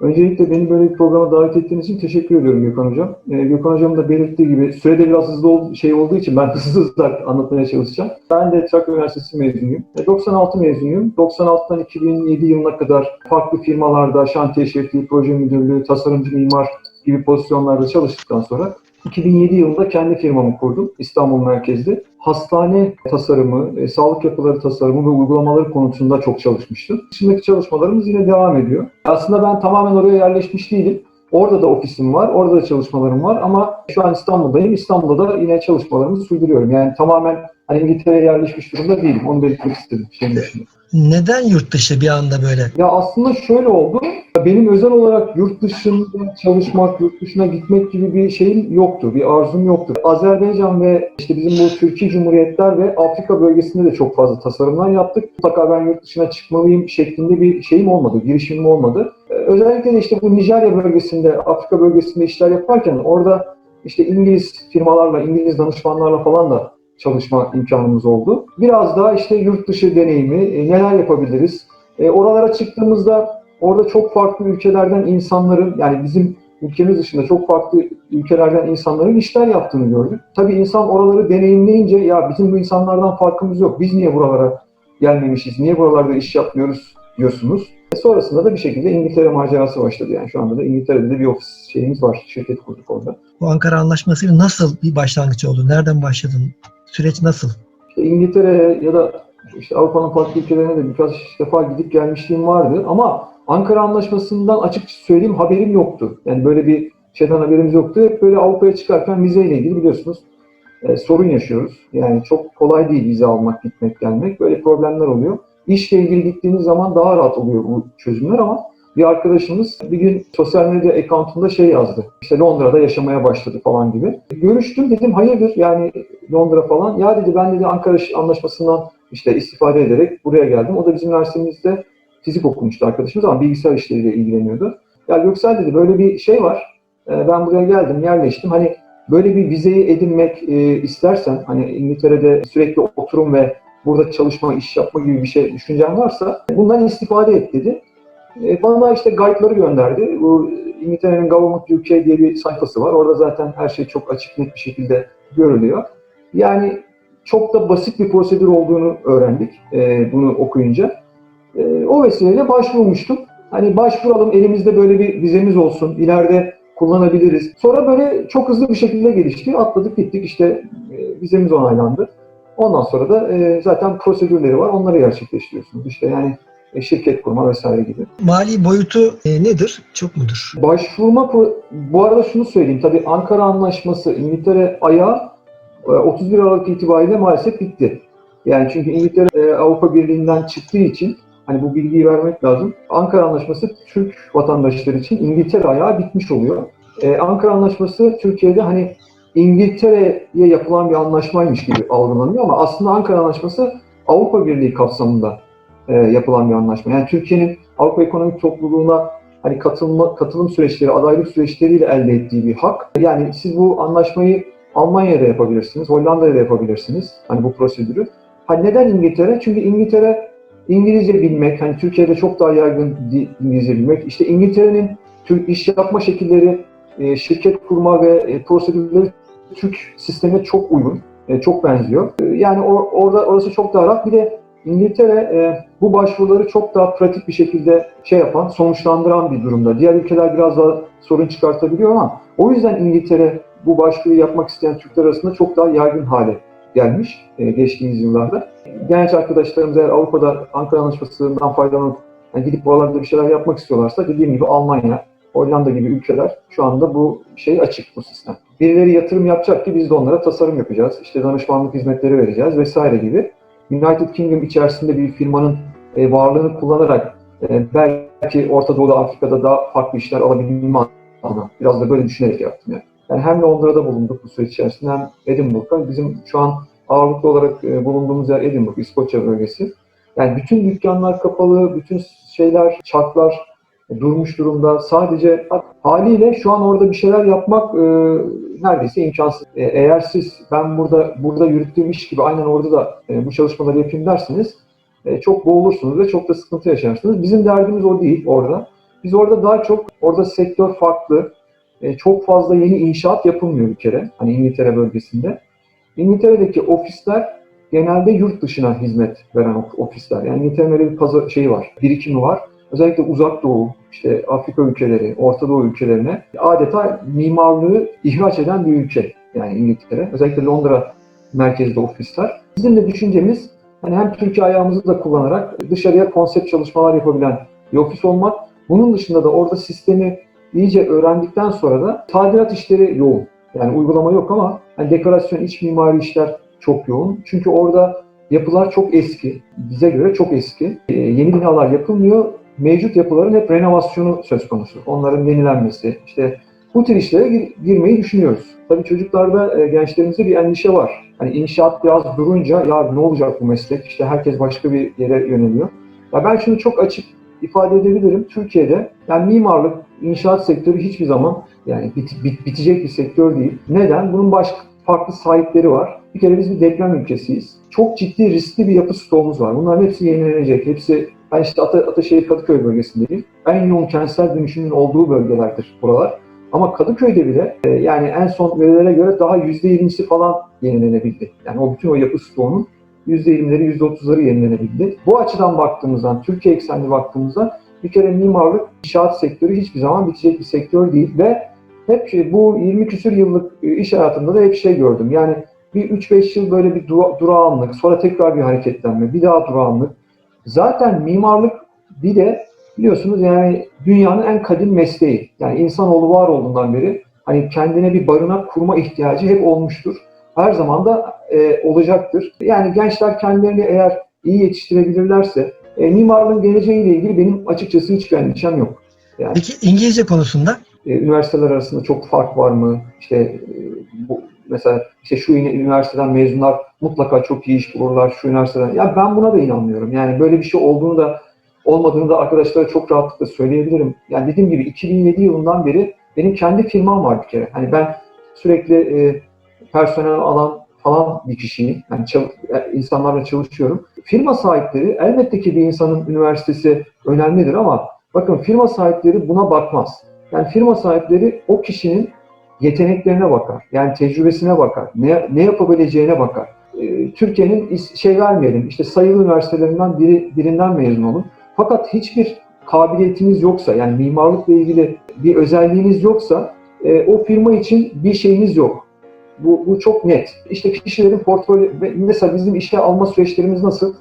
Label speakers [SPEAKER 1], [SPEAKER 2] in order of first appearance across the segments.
[SPEAKER 1] Öncelikle beni böyle bir programa davet ettiğiniz için teşekkür ediyorum Gökhan Hocam. Ee, Gökhan Hocam da belirttiği gibi sürede biraz hızlı ol- şey olduğu için ben hızlı hızlı anlatmaya çalışacağım. Ben de Trakya Üniversitesi mezunuyum. E, 96 mezunuyum. 96'dan 2007 yılına kadar farklı firmalarda şantiye şefliği, proje müdürlüğü, tasarımcı mimar gibi pozisyonlarda çalıştıktan sonra 2007 yılında kendi firmamı kurdum İstanbul merkezli. Hastane tasarımı, e, sağlık yapıları tasarımı ve uygulamaları konusunda çok çalışmıştım. Dışındaki çalışmalarımız yine devam ediyor. Aslında ben tamamen oraya yerleşmiş değilim. Orada da ofisim var, orada da çalışmalarım var ama şu an İstanbul'dayım. İstanbul'da da yine çalışmalarımı sürdürüyorum. Yani tamamen hani İngiltere'ye yerleşmiş durumda değilim. Onu belirtmek istedim şeyin dışında.
[SPEAKER 2] Neden yurt dışı bir anda böyle?
[SPEAKER 1] Ya aslında şöyle oldu. Benim özel olarak yurt dışında çalışmak, yurt dışına gitmek gibi bir şeyim yoktu, bir arzum yoktu. Azerbaycan ve işte bizim bu Türkiye Cumhuriyetler ve Afrika bölgesinde de çok fazla tasarımlar yaptık. Mutlaka ben yurt dışına çıkmalıyım şeklinde bir şeyim olmadı, girişimim olmadı. Özellikle de işte bu Nijerya bölgesinde, Afrika bölgesinde işler yaparken orada işte İngiliz firmalarla, İngiliz danışmanlarla falan da çalışma imkanımız oldu. Biraz daha işte yurt dışı deneyimi, e, neler yapabiliriz? E, oralara çıktığımızda orada çok farklı ülkelerden insanların, yani bizim ülkemiz dışında çok farklı ülkelerden insanların işler yaptığını gördük. Tabii insan oraları deneyimleyince ya bizim bu insanlardan farkımız yok, biz niye buralara gelmemişiz, niye buralarda iş yapmıyoruz diyorsunuz. E, sonrasında da bir şekilde İngiltere macerası başladı. Yani şu anda da İngiltere'de de bir ofis şeyimiz var, şirket kurduk orada.
[SPEAKER 2] Bu Ankara Anlaşması'yla nasıl bir başlangıç oldu? Nereden başladın? Süreç nasıl?
[SPEAKER 1] İşte İngiltere ya da işte Avrupa'nın farklı ülkelerine de birkaç defa gidip gelmişliğim vardı ama Ankara Anlaşması'ndan açık söyleyeyim haberim yoktu. Yani böyle bir şeyden haberimiz yoktu. Hep böyle Avrupa'ya çıkarken vizeyle ilgili biliyorsunuz e, sorun yaşıyoruz. Yani çok kolay değil vize almak, gitmek, gelmek. Böyle problemler oluyor. İşle ilgili gittiğiniz zaman daha rahat oluyor bu çözümler ama bir arkadaşımız bir gün sosyal medya account'unda şey yazdı. İşte Londra'da yaşamaya başladı falan gibi. Görüştüm dedim hayırdır yani Londra falan. Ya dedi ben dedi Ankara Anlaşması'ndan işte istifade ederek buraya geldim. O da bizim üniversitemizde fizik okumuştu arkadaşımız ama bilgisayar işleriyle ilgileniyordu. Ya Göksel dedi böyle bir şey var. Ee, Ben buraya geldim, yerleştim. Hani böyle bir vizeyi edinmek e, istersen, hani İngiltere'de sürekli oturum ve burada çalışma, iş yapma gibi bir şey düşüncen varsa bundan istifade et dedi. E, Bana işte guide'ları gönderdi. Bu İngiltere'nin Government UK diye bir sayfası var. Orada zaten her şey çok açık net bir şekilde görülüyor. Yani çok da basit bir prosedür olduğunu öğrendik e, bunu okuyunca. E, o vesileyle başvurmuştum. Hani başvuralım elimizde böyle bir vizemiz olsun, ileride kullanabiliriz. Sonra böyle çok hızlı bir şekilde gelişti. Atladık gittik işte e, vizemiz onaylandı. Ondan sonra da e, zaten prosedürleri var onları gerçekleştiriyorsunuz. İşte yani şirket kurma vesaire gibi.
[SPEAKER 2] Mali boyutu e, nedir? Çok mudur?
[SPEAKER 1] Başvurma, bu arada şunu söyleyeyim. Tabii Ankara Anlaşması İngiltere ayağı e, 31 Aralık itibariyle maalesef bitti. Yani çünkü İngiltere e, Avrupa Birliği'nden çıktığı için hani bu bilgiyi vermek lazım. Ankara Anlaşması Türk vatandaşları için İngiltere ayağı bitmiş oluyor. E, Ankara Anlaşması Türkiye'de hani İngiltere'ye yapılan bir anlaşmaymış gibi algılanıyor ama aslında Ankara Anlaşması Avrupa Birliği kapsamında e, yapılan bir anlaşma. Yani Türkiye'nin Avrupa Ekonomik Topluluğu'na hani katılma, katılım süreçleri, adaylık süreçleriyle elde ettiği bir hak. Yani siz bu anlaşmayı Almanya'da yapabilirsiniz, Hollanda'da da yapabilirsiniz. Hani bu prosedürü. Hani neden İngiltere? Çünkü İngiltere İngilizce bilmek, hani Türkiye'de çok daha yaygın İngilizce bilmek. İşte İngiltere'nin Türk iş yapma şekilleri, e, şirket kurma ve e, prosedürleri Türk sistemine çok uygun, e, çok benziyor. Yani or- orada orası çok daha rahat. Bir de İngiltere e, bu başvuruları çok daha pratik bir şekilde şey yapan, sonuçlandıran bir durumda. Diğer ülkeler biraz daha sorun çıkartabiliyor ama o yüzden İngiltere bu başvuruyu yapmak isteyen Türkler arasında çok daha yaygın hale gelmiş e, geçtiğimiz yıllarda. Genç arkadaşlarımız eğer Avrupa'da Ankara Anlaşması'ndan faydalanıp yani gidip buralarda bir şeyler yapmak istiyorlarsa dediğim gibi Almanya, Hollanda gibi ülkeler şu anda bu şey açık bu sistem. Birileri yatırım yapacak ki biz de onlara tasarım yapacağız, işte danışmanlık hizmetleri vereceğiz vesaire gibi. United Kingdom içerisinde bir firmanın e, varlığını kullanarak e, belki Orta Doğu'da, Afrika'da daha farklı işler alabilme adına biraz da böyle düşünerek yaptım yani. Yani hem Londra'da bulunduk bu süreç içerisinde hem Edinburgh'da. Bizim şu an ağırlıklı olarak e, bulunduğumuz yer Edinburgh, İskoçya bölgesi. Yani bütün dükkanlar kapalı, bütün şeyler, çarklar e, durmuş durumda. Sadece haliyle şu an orada bir şeyler yapmak e, neredeyse imkansız. E, eğer siz ben burada burada yürüttüğüm iş gibi aynen orada da e, bu çalışmaları yapayım derseniz e, çok boğulursunuz ve çok da sıkıntı yaşarsınız. Bizim derdimiz o değil orada. Biz orada daha çok, orada sektör farklı. Çok fazla yeni inşaat yapılmıyor bir kere. Hani İngiltere bölgesinde. İngiltere'deki ofisler genelde yurt dışına hizmet veren of- ofisler. Yani İngiltere'nin bir pazar şeyi var, birikimi var. Özellikle uzak doğu, işte Afrika ülkeleri, Orta Doğu ülkelerine adeta mimarlığı ihraç eden bir ülke. Yani İngiltere. Özellikle Londra merkezde ofisler. Bizim de düşüncemiz hani hem Türkiye ayağımızı da kullanarak dışarıya konsept çalışmalar yapabilen bir ofis olmak. Bunun dışında da orada sistemi iyice öğrendikten sonra da tadilat işleri yoğun. Yani uygulama yok ama hani dekorasyon, iç mimari işler çok yoğun. Çünkü orada yapılar çok eski. Bize göre çok eski. Ee, yeni binalar yapılmıyor. Mevcut yapıların hep renovasyonu söz konusu. Onların yenilenmesi. İşte bu tür işlere gir- girmeyi düşünüyoruz. Tabii çocuklarda, e, gençlerimizde bir endişe var. Hani inşaat biraz durunca ya ne olacak bu meslek? İşte herkes başka bir yere yöneliyor. Ya ben şunu çok açık ifade edebilirim. Türkiye'de yani mimarlık, inşaat sektörü hiçbir zaman yani bit- bit- bitecek bir sektör değil. Neden? Bunun başka farklı sahipleri var. Bir kere biz bir deprem ülkesiyiz. Çok ciddi riskli bir yapı stoğumuz var. Bunların hepsi yenilenecek. Hepsi ben işte Ata, Ataşehir Kadıköy bölgesindeyim. En yoğun kentsel dönüşümün olduğu bölgelerdir buralar. Ama Kadıköy'de bile e, yani en son verilere göre daha %20'si falan yenilenebildi. Yani o bütün o yapı stoğunun %20'leri, %30'ları yenilenebildi. Bu açıdan baktığımızdan, Türkiye eksenli baktığımızda bir kere mimarlık, inşaat sektörü hiçbir zaman bitecek bir sektör değil ve hep şey, bu 20 küsür yıllık e, iş hayatımda da hep şey gördüm. Yani bir 3-5 yıl böyle bir dura- durağanlık, sonra tekrar bir hareketlenme, bir daha durağanlık. Zaten mimarlık bir de biliyorsunuz yani dünyanın en kadim mesleği. Yani insanoğlu var olduğundan beri hani kendine bir barınak kurma ihtiyacı hep olmuştur. Her zaman da e, olacaktır. Yani gençler kendilerini eğer iyi yetiştirebilirlerse e, mimarlığın geleceğiyle ilgili benim açıkçası hiçbir endişem yok. Yani
[SPEAKER 2] Peki İngilizce konusunda
[SPEAKER 1] e, üniversiteler arasında çok fark var mı? İşte e, mesela işte şu üniversiteden mezunlar mutlaka çok iyi iş bulurlar şu üniversiteden. Ya ben buna da inanmıyorum. Yani böyle bir şey olduğunu da olmadığını da arkadaşlara çok rahatlıkla söyleyebilirim. Yani dediğim gibi 2007 yılından beri benim kendi firmam var bir kere. Hani ben sürekli e, personel alan falan bir kişiyim. Yani çal- e, insanlarla çalışıyorum. Firma sahipleri elbette ki bir insanın üniversitesi önemlidir ama bakın firma sahipleri buna bakmaz. Yani firma sahipleri o kişinin yeteneklerine bakar. Yani tecrübesine bakar. Ne, ne yapabileceğine bakar. Ee, Türkiye'nin şey vermeyelim, işte sayılı üniversitelerinden biri, birinden mezun olun. Fakat hiçbir kabiliyetiniz yoksa, yani mimarlıkla ilgili bir özelliğiniz yoksa e, o firma için bir şeyiniz yok. Bu, bu çok net. İşte kişilerin portfolyo, mesela bizim işe alma süreçlerimiz nasıl?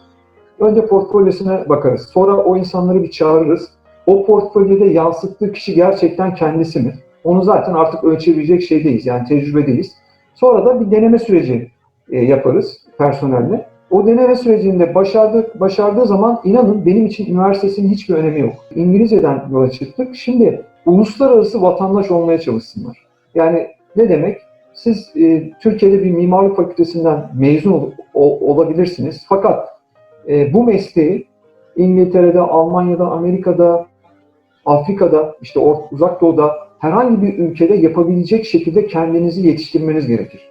[SPEAKER 1] Önce portfolyosuna bakarız. Sonra o insanları bir çağırırız. O portfolyoda yansıttığı kişi gerçekten kendisi mi? Onu zaten artık ölçebilecek şeydeyiz. Yani tecrübedeyiz. Sonra da bir deneme süreci e, yaparız personelle. O deneme sürecinde başardı, başardığı zaman inanın benim için üniversitesinin hiçbir önemi yok. İngilizceden yola çıktık. Şimdi uluslararası vatandaş olmaya çalışsınlar. Yani ne demek? Siz e, Türkiye'de bir mimarlık fakültesinden mezun ol- ol- olabilirsiniz. Fakat e, bu mesleği İngiltere'de, Almanya'da, Amerika'da, Afrika'da, işte uzak doğuda herhangi bir ülkede yapabilecek şekilde kendinizi yetiştirmeniz gerekir.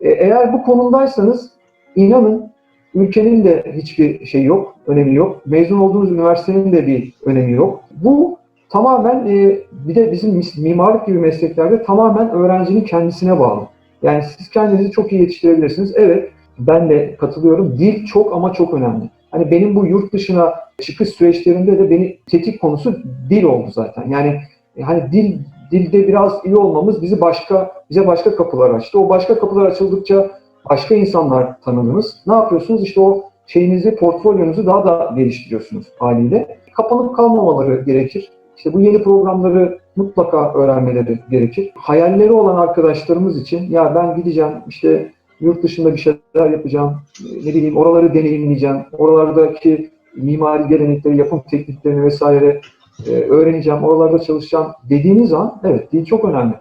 [SPEAKER 1] E, eğer bu konumdaysanız inanın ülkenin de hiçbir şey yok, önemi yok. Mezun olduğunuz üniversitenin de bir önemi yok. Bu tamamen e, bir de bizim mimarlık gibi mesleklerde tamamen öğrencinin kendisine bağlı. Yani siz kendinizi çok iyi yetiştirebilirsiniz. Evet, ben de katılıyorum. Dil çok ama çok önemli. Hani benim bu yurt dışına çıkış süreçlerinde de beni tetik konusu dil oldu zaten. Yani e, hani dil dilde biraz iyi olmamız bizi başka bize başka kapılar açtı. O başka kapılar açıldıkça başka insanlar tanıdınız. Ne yapıyorsunuz? İşte o şeyinizi, portfolyonuzu daha da geliştiriyorsunuz haliyle. Kapanıp kalmamaları gerekir. İşte bu yeni programları mutlaka öğrenmeleri gerekir. Hayalleri olan arkadaşlarımız için ya ben gideceğim işte yurt dışında bir şeyler yapacağım, ne bileyim oraları deneyimleyeceğim, oralardaki mimari gelenekleri, yapım tekniklerini vesaire öğreneceğim, oralarda çalışacağım dediğiniz an evet dil çok önemli.